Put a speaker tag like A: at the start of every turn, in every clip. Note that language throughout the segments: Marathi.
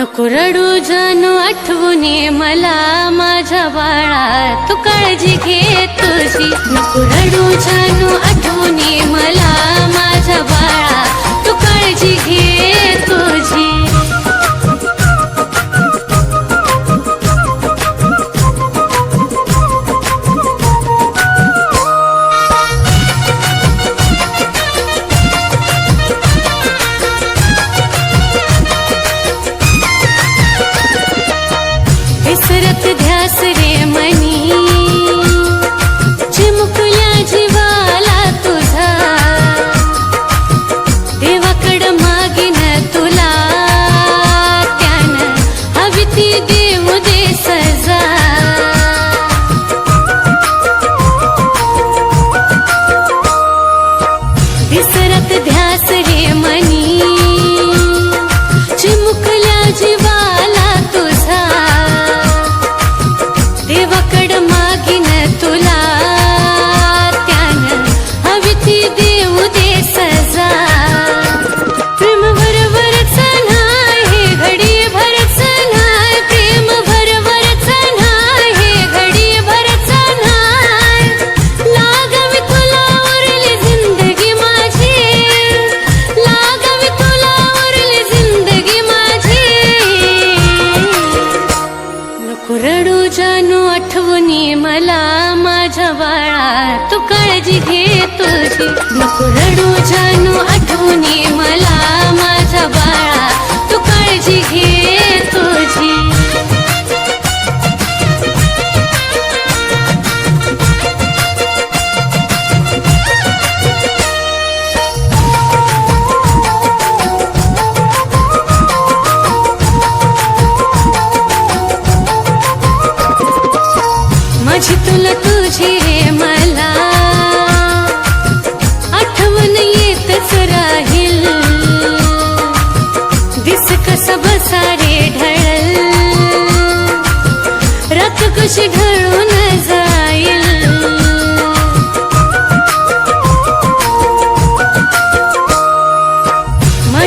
A: नको रडू जनू आठवून मला माझ्या बाळा तू काळजी घे तुझी. नको रडू जनू आठवणी मला माझ्या बाळा तू काळजी घे तुझी.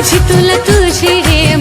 A: माझी तुला तुझी हे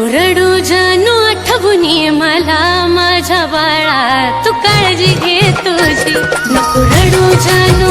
A: कुरडू जानू आठवणी मला माझ्या बाळा तू काळजी घे तुझी. कुरडू जानू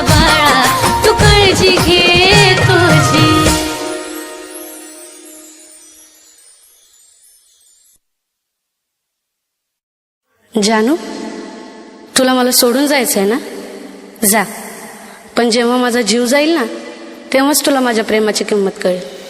A: बाळा. तू जानू तुला मला सोडून जायचं आहे ना? जा. पण जेव्हा माझा जीव जाईल ना तेव्हाच तुला माझ्या प्रेमाची किंमत कळेल.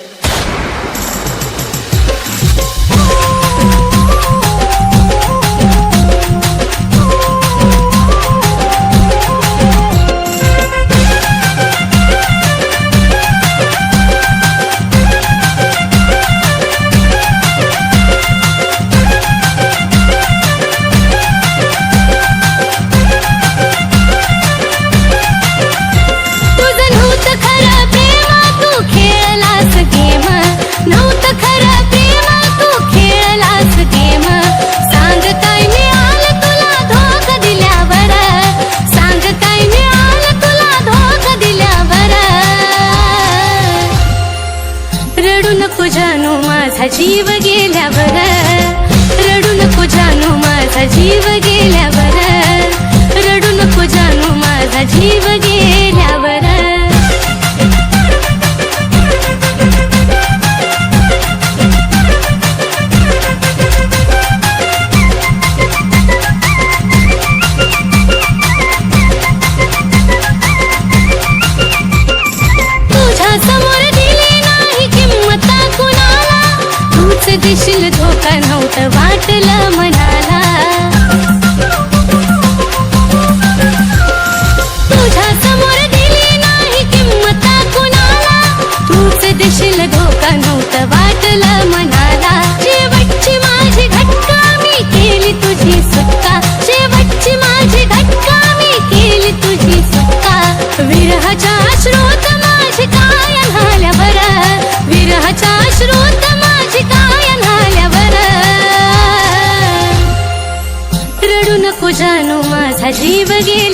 A: Nasıl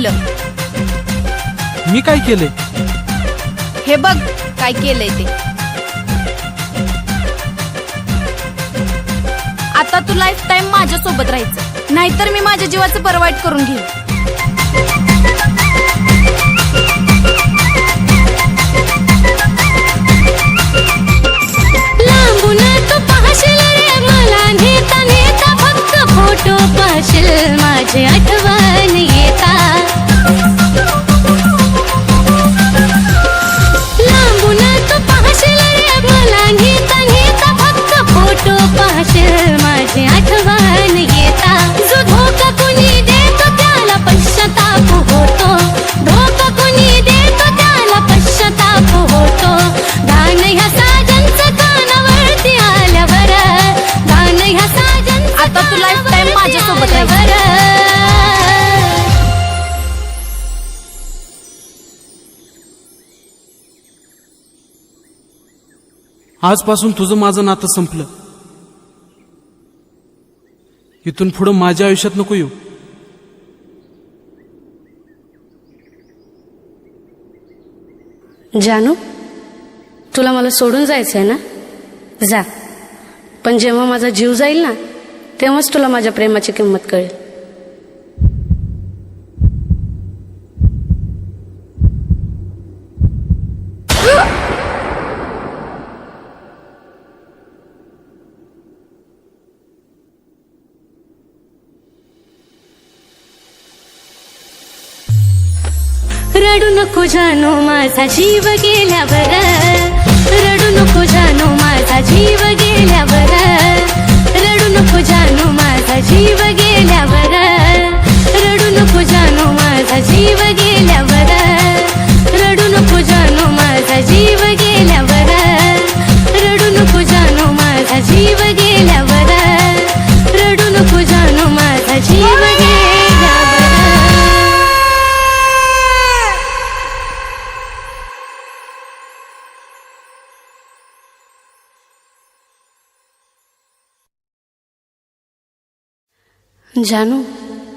A: केलं मी काय
B: केले हे बघ काय केलंय ते. आता तू लाईफ टाइम माझ्या सोबत राहायचं. नाहीतर मी माझ्या जीवाचं परवाईट करून घेईन.
A: माझे आठवण
C: आजपासून तुझं माझं नातं संपलं. इथून पुढं माझ्या आयुष्यात नको येऊ.
A: जानू तुला मला सोडून जायचं आहे ना? जा. पण जेव्हा माझा जीव जाईल ना तेव्हाच तुला माझ्या प्रेमाची किंमत कळेल. नको जानो माझा जीव गेल्यावर. रडू नको जानो माझा जीव गेल्यावर. जानू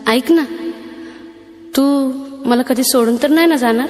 A: ऐक ना. तू मला कधी सोडून तर नाही ना जाणार?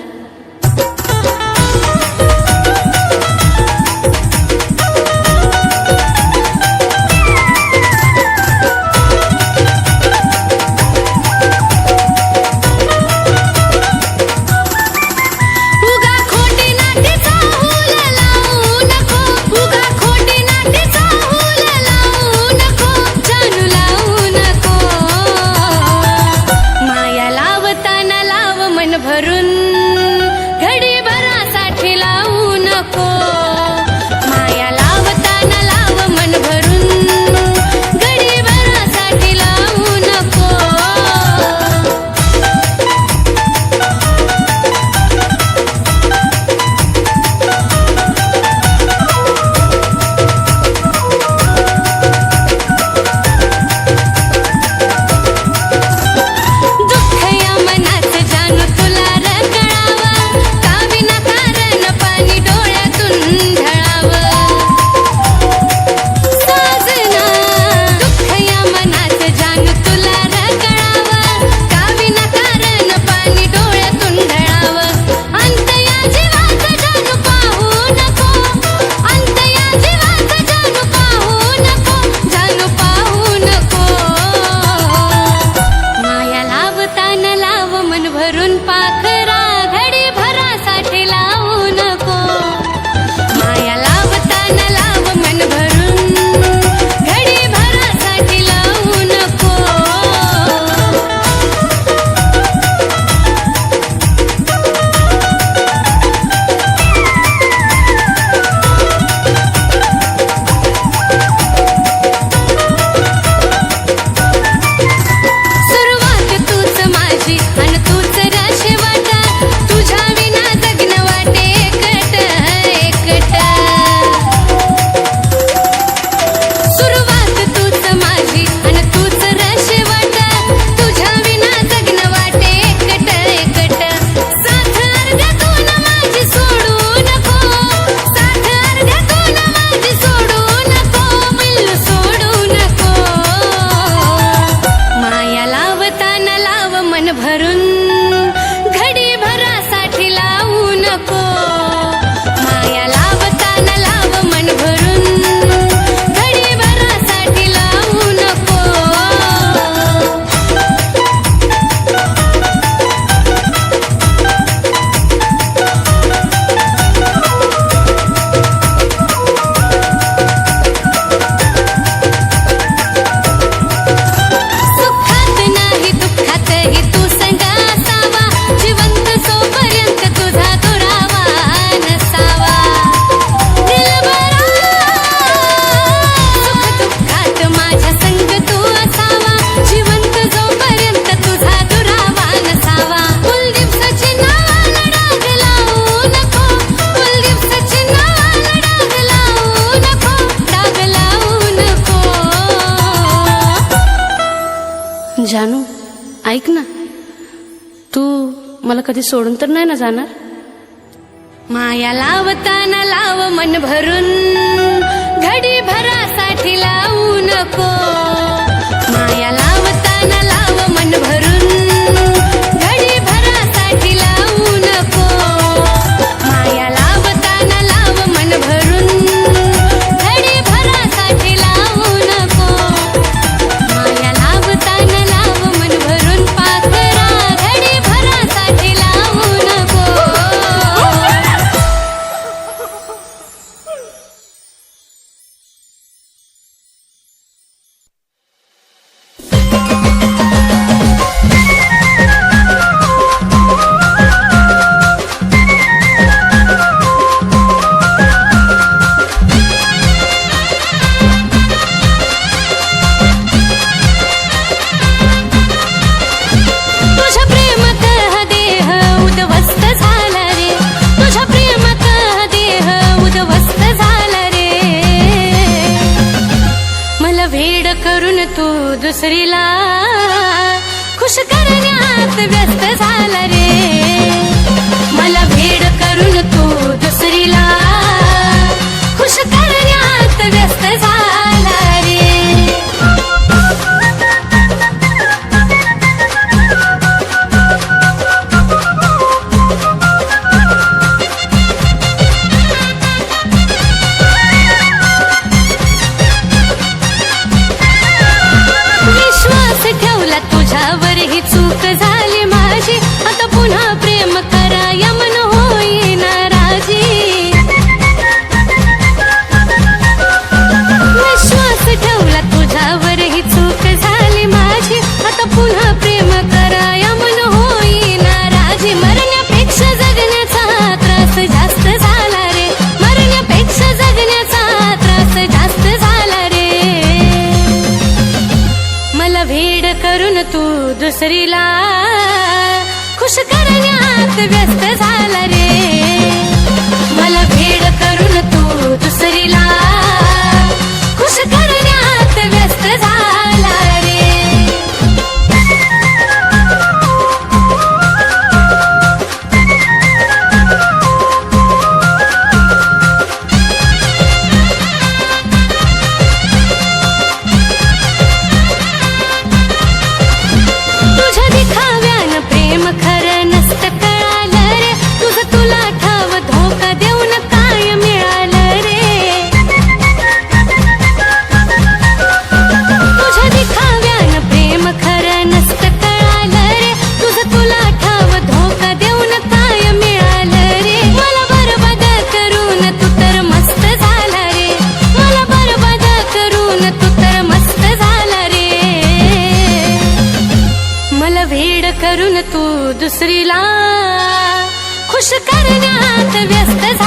A: ऐक ना. तू मला कधी सोडून तर नाही ना जाणार? माया लावताना लाव मन भरून. घडी भरासाठी लावू नको. तू दुसरीला. खुश करण्यात व्यस्त झाला रे. दुसरीला खुश करण्यात व्यस्त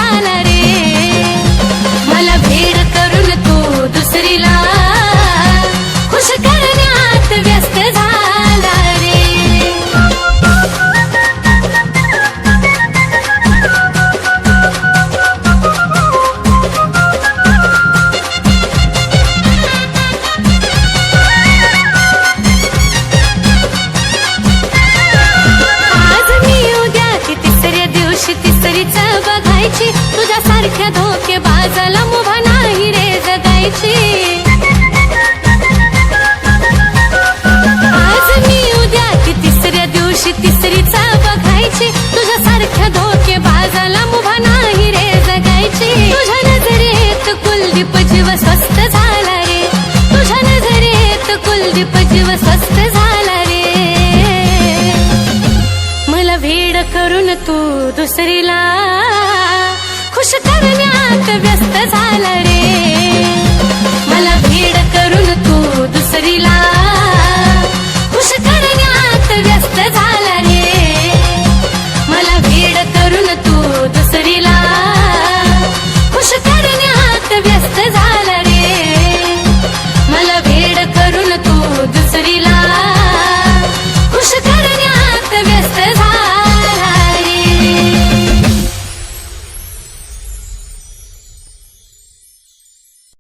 A: दीप जीव स्वस्त झाला रे. मला भीड करून तू दुसरीला खुश करण्यात व्यस्त झाला रे. मला भीड करून तू दुसरीला